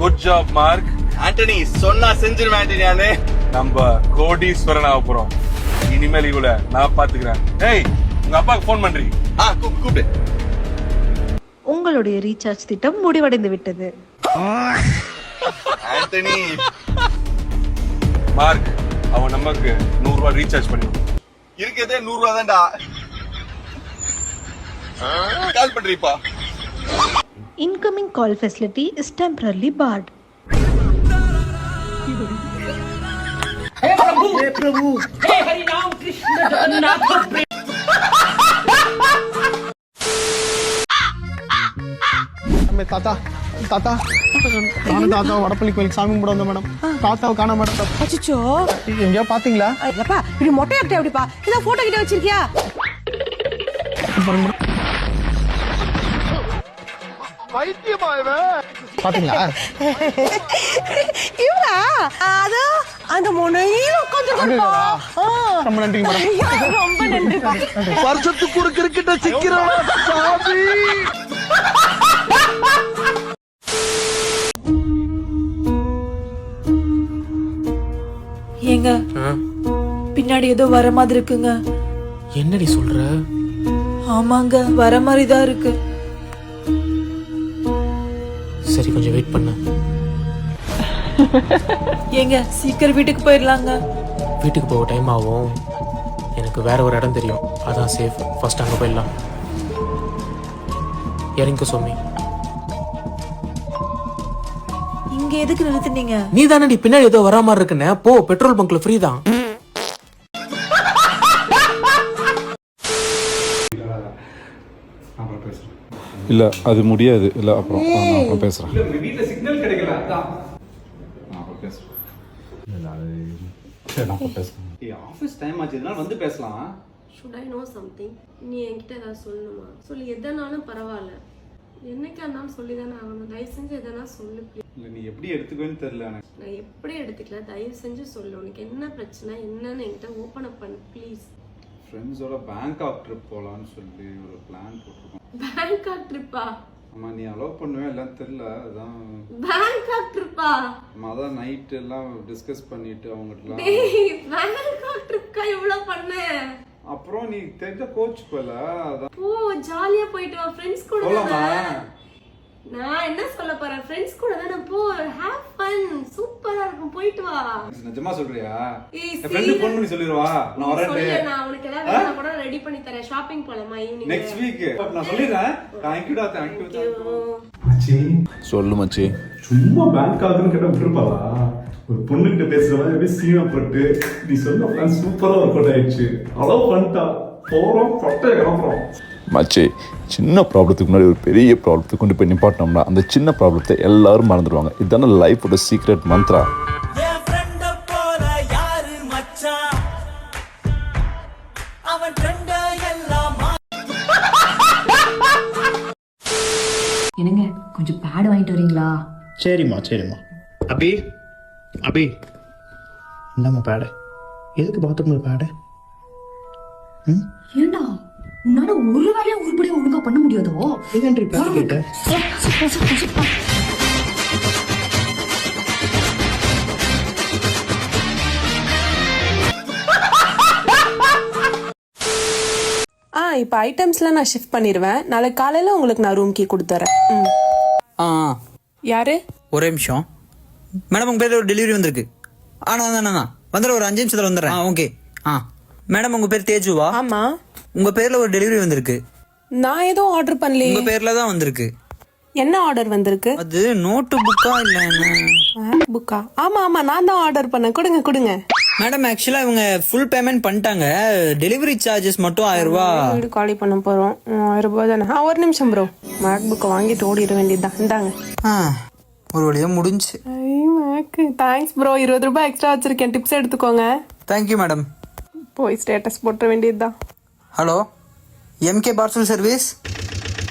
Good job Mark Antony சொன்னா செஞ்சிருவேன் ஆண்டனி நானு. நம்ம கோடீஸ்வரன் ஆக போறோம் இனிமேல் இவள நான் பாத்துக்கிறேன். ஏய் உங்க அப்பாக்கு ஃபோன் பண்றீங்க ஆ கூப்பிடு. உங்களுடைய ரீசார்ஜ் திட்டம் முடிவடைந்து விட்டது. ஆண்டனி. மார்க் அவன் நமக்கு நூறு ரூபாய் ரீசார்ஜ் பண்ணி இருக்கிறதே நூறு ரூபா தான்டா. Call பண்றீப்பா. Incoming call facility is temporarily barred நம்ம தாத்தா தாத்தா. நானும் தாத்தா வடப்பள்ளி கோயிலுக்கு சாமி கும்பிட வந்தேன் மேடம். தாத்தாவை காண மேடம். அச்சோ எங்கேயோ பாத்தீங்களா? எப்பா இப்படி மொட்டை கிட்ட எப்படிப்பா? இதான் போட்டோ கிட்ட வச்சிருக்கியா? மேடம். பாத்தீங்களா? இவரா அதோ அந்த முனையில உட்காந்துருக்கா ரொம்ப நன்றிங்க மேடம். ரொம்ப நன்றிப்பா. வருஷத்துக்கு ஒரு கிரிக்கெட்ட சிக்கிறோம். சாமி. பின்னாடி ஏதோ வர மாதிரி இருக்குங்க. என்னடி சொல்ற? ஆமாங்க வர மாதிரி தான் இருக்கு. சரி கொஞ்சம் வெயிட் பண்ணு. ஏங்க சீக்கிரம் வீட்டுக்கு போயிடலாங்க. வீட்டுக்கு போக டைம் ஆகும். எனக்கு வேற ஒரு இடம் தெரியும். அதான் சேஃப் ஃபர்ஸ்ட் அங்கே போயிடலாம். இறங்க சோமி. இங்க எதுக்கு நிறுத்துனீங்க? நீ தானடி பின்னாடி ஏதோ வரா மாதிரி இருக்குன்னு. போ பெட்ரோல் பங்க்ல ஃப்ரீ தான். இல்ல அது முடியாது. இல்ல அப்புறம் நான் அப்புறம் பேசுறேன். ஆபீஸ் டைம் ஆச்சு இதனால வந்து பேசலாம். ஷுட் ஐ நோ சம்திங் நீ என்கிட்ட ஏதாவது சொல்லணுமா? சொல்லு எதனாலும் பரவாயில்ல. என்னைக்கா இருந்தாலும் சொல்லி தானே ஆகணும். தயவு செஞ்சு எதனா சொல்லு. இல்ல நீ எப்படி எடுத்துக்குவேன்னு தெரியல எனக்கு. நான் எப்படி எடுத்துக்கல? தயவு செஞ்சு சொல்லு. உனக்கு என்ன பிரச்சனை என்னன்னு என்கிட்ட ஓப்பன் அப் பண்ணு ப்ளீஸ் ஃப்ரெண்ட்ஸோட பேங்காக் ட்ரிப் போலான்னு சொல்லி ஒரு பிளான் போட்டிருக்கோம். பேங்காக் ட்ரிப்பா ஆமா நீ அலோவ் பண்ணுவேன் எல்லாம் தெரியல அதான். பேங்காக் ட்ரிப்பா அதான் நைட் எல்லாம் டிஸ்கஸ் பண்ணிட்டு அவங்ககிட்டலாம். டேய் பேங்காக் ட்ரிப்க்கா எவ்வளவு பண்ண? அப்புறம் நீ தெரிஞ்ச கோச் போல அதான். போ ஜாலியா போயிட்டு வா ஃப்ரெண்ட்ஸ் கூட போலாமா. நான் என்ன சொல்ல போறேன்? ஃப்ரெண்ட்ஸ் கூட தானே போ. ஹேவ் ஃபன் சூப்பரா இருக்கும். போயிட்டு வா. நிஜமா சொல்றியா? ஃப்ரெண்டு ஃபோன் பண்ணி சொல்லிடுவா நான் வரேன் நான் உனக்கு ஏதாவது வேணும்னா கூட ரெடி பண்ணி தரேன். ஷாப்பிங் போலாமா ஈவினிங் நெக்ஸ்ட் வீக் நான் சொல்லிடுறேன். தேங்க்யூடா தேங்க்யூ சொல்லு மச்சி. சும்மா பேங்க் ஆகுதுன்னு கேட்டா விட்டுருப்பாளா? ஒரு பொண்ணுகிட்ட பேசுற மாதிரி அப்படியே சீனா போட்டு நீ சொன்ன பிளான் சூப்பரா ஒர்க் அவுட் ஆயிடுச்சு. அளவு பண்ணிட்டா. போறோம் பொட்டைய கிளம்புறோம் மச்சி சின்ன ப்ராப்ளத்துக்கு முன்னாடி ஒரு பெரிய ப்ராப்ளத்துக்கு கொண்டு போய் நிப்பாட்டினோம்னா அந்த சின்ன ப்ராப்ளத்தை எல்லாரும் மறந்துடுவாங்க. இதுதானே லைஃபோட சீக்ரெட் மந்த்ரா என்னங்க கொஞ்சம் பேட் வாங்கிட்டு வரீங்களா? சரிம்மா சரிம்மா. அபி அபி. என்னம்மா பேடு எதுக்கு பாத்ரூம்ல பேடு ஏண்டா? உன்னால ஒரு வேலையை உருப்படியா ஒழுங்கா பண்ண முடியாதோ? ஆ. இப்போ ஐட்டம்ஸ்லாம் நான் ஷிஃப்ட் பண்ணிடுவேன் நாளைக்கு காலையில் உங்களுக்கு நான் ரூம் கீ கொடுத்துறேன். ம். ஆ. யாரு? ஒரே நிமிஷம். மேடம் உங்க பேர்ல ஒரு டெலிவரி வந்திருக்கு. ஆ நான் தான் நான் வந்துடுறேன் ஒரு அஞ்சு நிமிஷத்துல வந்துடுறேன். ஆ ஓகே ஆ. மேடம் உங்க பேர் தேஜுவா? ஆமா. உங்க பேர்ல ஒரு டெலிவரி வந்திருக்கு. நான் எதுவும் ஆர்டர் பண்ணலையே. உங்க பேர்ல தான் வந்திருக்கு. என்ன ஆர்டர் வந்திருக்கு? அது நோட்டு புக்கா இல்ல புக்கா ஆமா ஆமா நான் தான் ஆர்டர் பண்ணேன். கொடுங்க கொடுங்க. மேடம் ஆக்சுவலா இவங்க ஃபுல் பேமெண்ட் பண்ணிட்டாங்க. டெலிவரி சார்ஜஸ் மட்டும் ஆயிரம் ரூபாய் வீடு காலி பண்ண போறோம். ஆயிரம் ரூபாய் தானே? ஆ ஒரு நிமிஷம் ப்ரோ மேக் புக்கை வாங்கிட்டு ஓடிட வேண்டியதுதான் இந்தாங்க. ஆ, ஒரு வழியா முடிஞ்சு. ஐ மேக்கு தேங்க்ஸ் ப்ரோ இருபது ரூபாய் எக்ஸ்ட்ரா வச்சிருக்கேன். டிப்ஸ் எடுத்துக்கோங்க. தேங்க்யூ மேடம் போய் ஸ்டேட்டஸ் போட்டுற வேண்டியதுதான் ஹலோ எம்கே பார்சல் சர்வீஸ்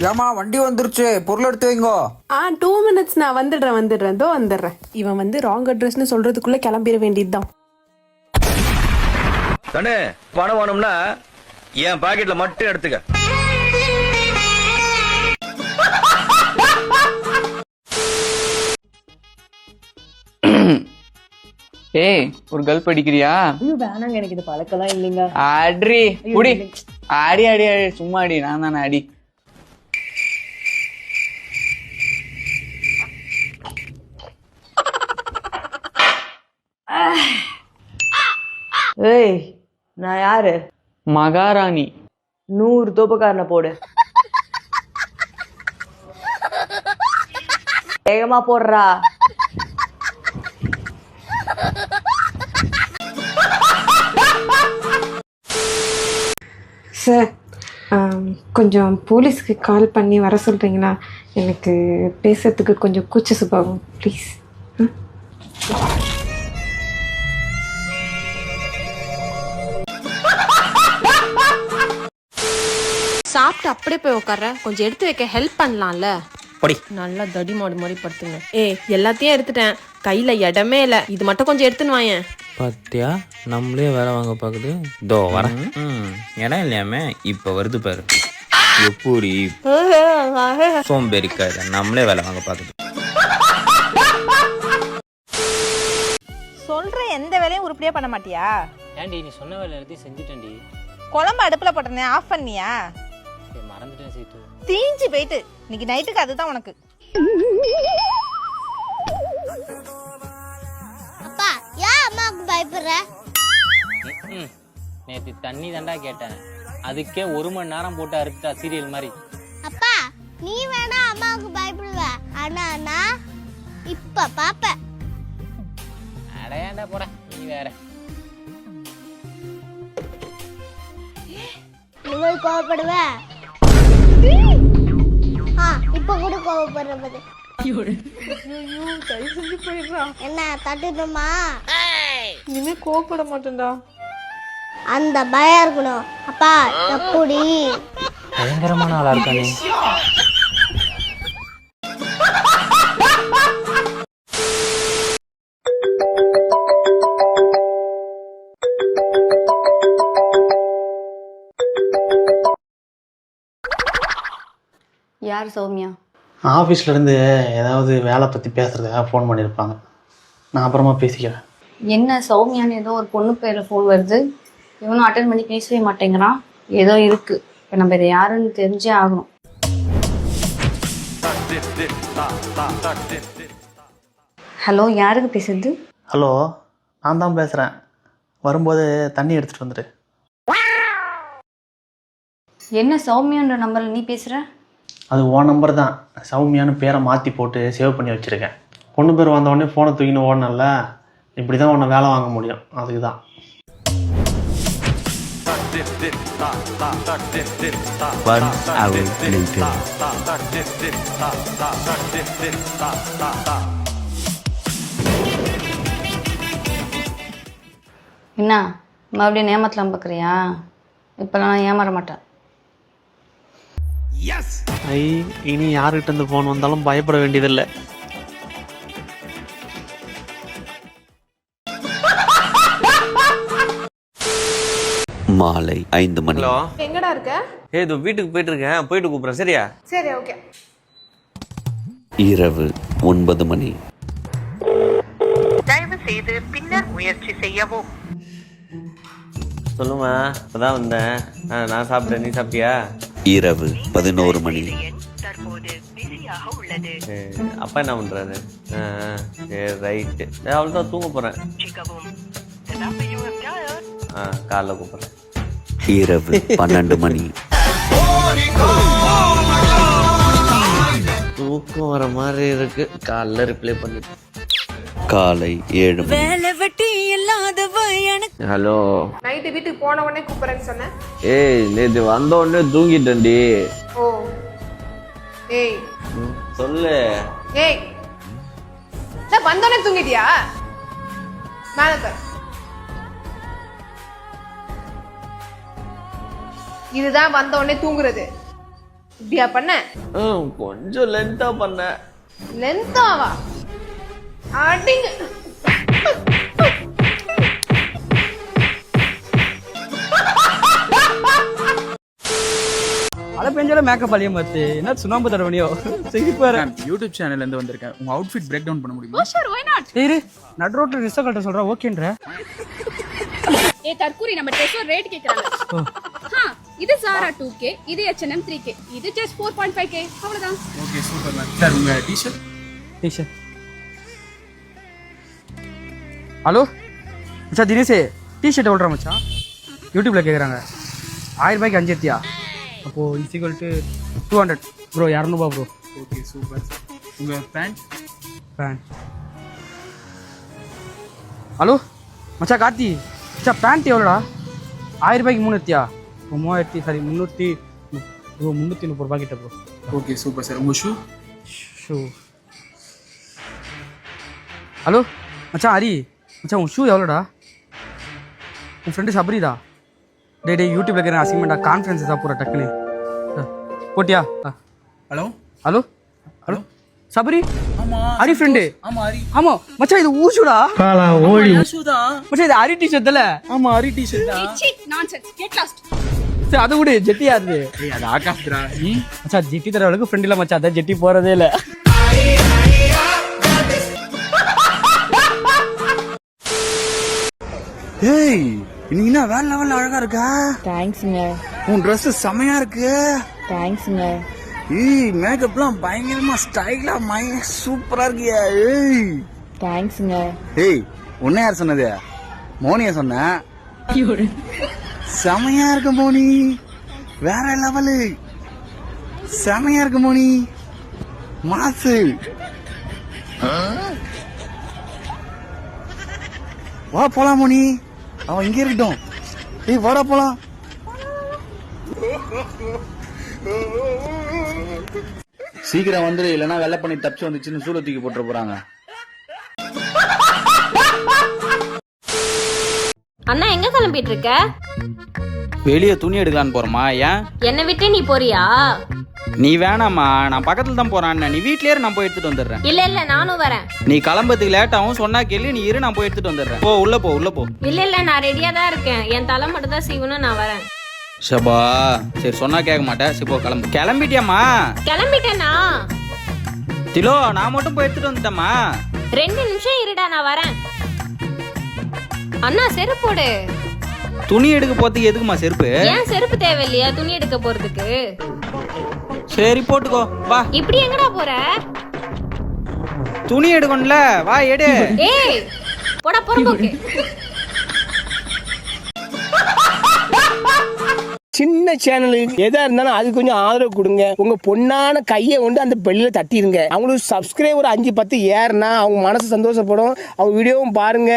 ஏமா வண்டி வந்துருச்சு. பொருள் எடுத்து வைங்கோ. ஆ டூ மினிட்ஸ் நான் வந்துடுறேன் வந்துடுறேன். இதோ வந்துடுறேன். இவன் வந்து ராங் அட்ரஸ்னு சொல்றதுக்குள்ள கிளம்பிட வேண்டியதுதான். கண்ணு பணம் வேணும்னா என் பாக்கெட்ல மட்டும் எடுத்துக்க. ஏய் ஒரு கல் படிக்கிறியா? வேணாங்க எனக்கு இது பழக்கலாம் இல்லைங்க. அடி குடி. அடி அடி அடி சும்மா அடி நான் தானே அடி ஏய் நான் யாரு? மகாராணி. நூறு தோப்புக்காரனை போடு. வேகமா போடுறா. சார் கொஞ்சம் போலீஸ்க்கு கால் பண்ணி வர சொல்கிறீங்களா எனக்கு பேசுறதுக்கு கொஞ்சம் கூச்ச சுபாவம் ப்ளீஸ் சாப்பிட்டு அப்படியே போய் உட்கார கொஞ்சம் எடுத்து வைக்க ஹெல்ப் பண்ணலாம்ல. பொடி. நல்லா தடி மாடு மாதிரி படுத்துங்க. ஏய் எல்லாத்தையும் எடுத்துட்டேன். கையில் இடமே இல்லை. இது மட்டும் கொஞ்சம் எடுத்துன்னு வாயேன். பாத்தியா? நம்மளே வேலை வாங்க பாக்குது. தோ வரேன். இடம் இல்லையாமே? இப்ப வருது பாரு. எப்படி? சோம்பேறிக்காத நம்மளே வேலை வாங்க பாக்குது. சொல்ற எந்த வேலையும் உருப்படியா பண்ண மாட்டியா? ஏன்டி நீ சொன்ன வேலை எல்லாத்தையும் செஞ்சுட்டேன்டி. குழம்பு அடுப்புல போட்டனே ஆஃப் பண்ணியா? மறந்துட்டேன் சீத்து. தீஞ்சு போயிட்டு. இன்னைக்கு நைட்டுக்கு அதுதான் உனக்கு. பயப்படுற? நேத்து தண்ணி தாண்டா கேட்டேன். அதுக்கே ஒரு மணி நேரம் போட்டு அறுத்துட்டா சீரியல் மாதிரி. அப்பா நீ வேணா அம்மாவுக்கு பயப்படுவ. ஆனா நான் இப்ப பாப்பேன் அடையாண்டா போட நீ வேற. இவள் கோவப்படுவ? ஆ இப்ப கூட கோவப்படுற என்ன தட்டுட்டுமா? இனிமே கோவப்பட மாட்டேன்டா. அந்த பயம் இருக்கணும். அப்பா எப்படி? பயங்கரமான ஆளா இருக்கானே யார் சௌமியா? ஆஃபீஸ்ல இருந்து ஏதாவது வேலை பத்தி பேசுறதுக்காக ஃபோன் பண்ணியிருப்பாங்க நான் அப்புறமா பேசிக்கிறேன். என்ன சௌமியான்னு ஏதோ ஒரு பொண்ணு பேர்ல ஃபோன் வருது. இவனும் அட்டன் பண்ணி பேசவே மாட்டேங்கிறான். ஏதோ இருக்கு. இப்போ நம்ம இதை யாருன்னு தெரிஞ்சே ஆகணும். ஹலோ யாருக்கு பேசுறது? ஹலோ நான் தான் பேசுறேன். வரும்போது தண்ணி எடுத்துட்டு வந்துரு. என்ன சௌமியான்ற நம்பர்ல நீ பேசுற? அது உன் நம்பர் தான். சௌமியான்னு பேரை மாற்றி போட்டு சேவ் பண்ணி வச்சுருக்கேன். பொண்ணு பேர் வந்த உடனே ஃபோனை தூக்கின்னு ஓடனல்ல இப்படி தான் உன்னை வேலை வாங்க முடியும். அதுக்கு தான் என்ன மறுபடியும் ஏமாத்தலாம் பார்க்குறியா? இப்போலாம் நான் ஏமாற மாட்டேன். ஐ இனி யாருக்கிட்ட இருந்து ஃபோன் வந்தாலும் பயப்பட வேண்டியதில்லை. மாலை ஐந்து மணி. எங்கடா இருக்க? ஏ இது வீட்டுக்கு போயிட்டு இருக்கேன் போயிட்டு கூப்பிடுறேன். சரியா? சரி ஓகே. இரவு ஒன்பது மணி. சொல்லுமா இப்பதான் வந்தேன். ஆ, நான் சாப்பிட்டேன். நீ சாப்பிட்டியா? இரவு பதினோரு மணி. அப்பா என்ன பண்றாரு? ஆ, ஆ, சரி ரைட்டு. அவ்வளோதான் தூங்க போறேன். ஆ காலைல கூப்பிடுறேன். இரவு பன்னெண்டு மணி. தூக்கம் வர மாதிரி இருக்கு. காலைல ரிப்ளை பண்ணிட்டு காலை ஏழு மணி. ஹலோ நைட்டு வீட்டுக்கு போன உடனே கூப்பிடுறேன்னு சொன்னேன். ஏய் நேத்து வந்த உடனே தூங்கிட்டேன்டி. ஓ. ஏய். சொல்லு. ஏய். நான் வந்தோடனே தூங்கிட்டியா? மேல இதுதான் வந்த உடனே தூங்குறது. இப்படியா பண்ண? கொஞ்சம் லென்த்தாக பண்ணேன் லென்த்தாவா அடிங்க. மழை பெஞ்சாலும் மேக்கப் அழிய மாத்து என்ன சுண்ணாம்பு தடவனியோ சிரிப்பு வேற. யூடியூப் சேனல்ல இருந்து வந்திருக்கேன். உங்க அவுட்ஃபிட் பிரேக் டவுன் பண்ண முடியுமா? இரு. நடு ரோட்ல ரிஸ்க் கட்ட சொல்ற ஓகேன்ற. ஏ தற்கூரி நம்ம டெஸ்டோ ரேட் கேக்குறாங்க. இது சாரா டூ கே இது H&M த்ரீ கே இது just four point five K அவ்வளவுதான். ஓகே சூப்பர் மேம் சார் உங்க டிஷர்ட் டீஷர்ட் ஹலோ மச்சான் தினேஷே டிஷர்ட் எவ்வளோ மச்சான்? யூடியூப்ல கேட்குறாங்க ஆயிரம் ரூபாய்க்கு அஞ்சு எத்தியா? அப்போது இன்சிக்வல் டு டூ ஹண்ட்ரட் ப்ரோ இரநூறுபா ப்ரோ ஓகே சூப்பர் உங்க பேண்ட் பேண்ட் ஹலோ மச்சான் கார்த்தி. மச்சான் பேண்ட் எவ்வளோடா? ஆயிரம் ரூபாய்க்கு மூணு எத்தியா? மூவாயிரத்தி சாரி முந்நூற்றி ப்ரோ முந்நூற்றி முப்பது ரூபா கிட்ட ப்ரோ ஓகே சூப்பர் சார் உங்க ஷூ ஷூ ஹலோ மச்சான் ஹரி மச்சான் உன் ஷூ எவ்வளோடா? உன் ஃப்ரெண்டு சபரிதா? டே டே யூடியூப்ல இருக்கிற அசிங்கமெண்டா கான்ஃபரன்ஸ் தான் பூரா டக்குன்னு. போட்டியா. Hello hello hello Sabari? ஆமா ஹரி ஃப்ரெண்டு ஆமா ஹரி ஆமா மச்சான் இது ஊஷுடா ஓடி. ஷூ தான் மச்சான் இது ஹரி டிஷர்ட்ல ஆமா ஹரி டிஷர்ட் தான் நான்சென்ஸ் கெட் லாஸ்ட் சரி அதை விடு ஜெட்டியா அது. ஏய் அது ஆகாஷ்டா நீ? மச்சான் ஜெட்டி தரவளுக்கு ஃப்ரெண்ட் இல்ல மச்சான் அதான் ஜெட்டி போறதே இல்ல. ஏய் இன்னைக்கு என்ன வேற லெவல்ல அழகா இருக்கா? தேங்க்ஸ்ங்க உன் Dress செமையா இருக்கு. தேங்க்ஸ்ங்க ஏய் மேக்கப்லாம் பயங்கரமா ஸ்டைலா மை சூப்பரா இருக்கியா ஏய். தேங்க்ஸ்ங்க ஏய் உன்ன யார் சொன்னது? மோனியா சொன்ன? செமையா இருக்கும் மோனி. வேற லெவலு. செமையா இருக்கும் மோனி. மாசு. வா போலாம் மோனி. அவன் இங்கே இருக்கட்டும். ஏய் வாடா போலாம். சீக்கிரம் வந்துரு இல்லைன்னா வெள்ளை பண்ணி தப்பிச்சு வந்துச்சுன்னு சூழ தூக்கி போட்டுற போறாங்க. அண்ணா எங்க கிளம்பிட்டு இருக்க வெளியே துணி எடுக்கலான்னு போறோமா ஏன்? என்னை விட்டு நீ போறியா? நீ வேணாமா நான் பக்கத்துல தான் போறேன் நீ வீட்லயே நான் போய் எடுத்துட்டு வந்துடுறேன். இல்ல இல்ல நானும் வரேன். நீ கிளம்புறதுக்கு லேட் ஆகும் சொன்னா கேள்வி நீ இரு நான் போய் எடுத்துட்டு வந்துடுறேன். போ உள்ள போ உள்ள போ. இல்ல இல்ல நான் ரெடியா தான் இருக்கேன். என் தலை மட்டும் தான் சீவனும் நான் வரேன். ஷபா சரி சொன்னா கேட்க மாட்டேன். சரி போ கிளம்பு. கிளம்பிட்டியாம்மா? கிளம்பிட்டேனா? திலோ நான் மட்டும் போய் எடுத்துட்டு வந்துட்டேம்மா. ரெண்டு நிமிஷம் இருடா நான் வரேன். அண்ணா செருப்பு போடு. துணி எடுக்க போறதுக்கு எதுக்குமா செருப்பு? ஏன் செருப்பு தேவையில்லையா துணி எடுக்க போறதுக்கு? சரி போட்டுக்கோ. வா. இப்படி எங்கடா போற? துணி எடுக்கணும்ல. வா எடு. ஏய் போடா போறம்போக்கு. சின்ன சேனலுக்கு எதா இருந்தாலும் அது கொஞ்சம் ஆதரவு கொடுங்க. உங்க பொண்ணான கையை கொண்டு அந்த பெல்லில தட்டிடுங்க. அவங்களுக்கு சப்ஸ்கிரைபர் அஞ்சு பத்து ஏறுனா அவங்க மனசு சந்தோஷப்படும். அவங்க வீடியோவும் பாருங்க.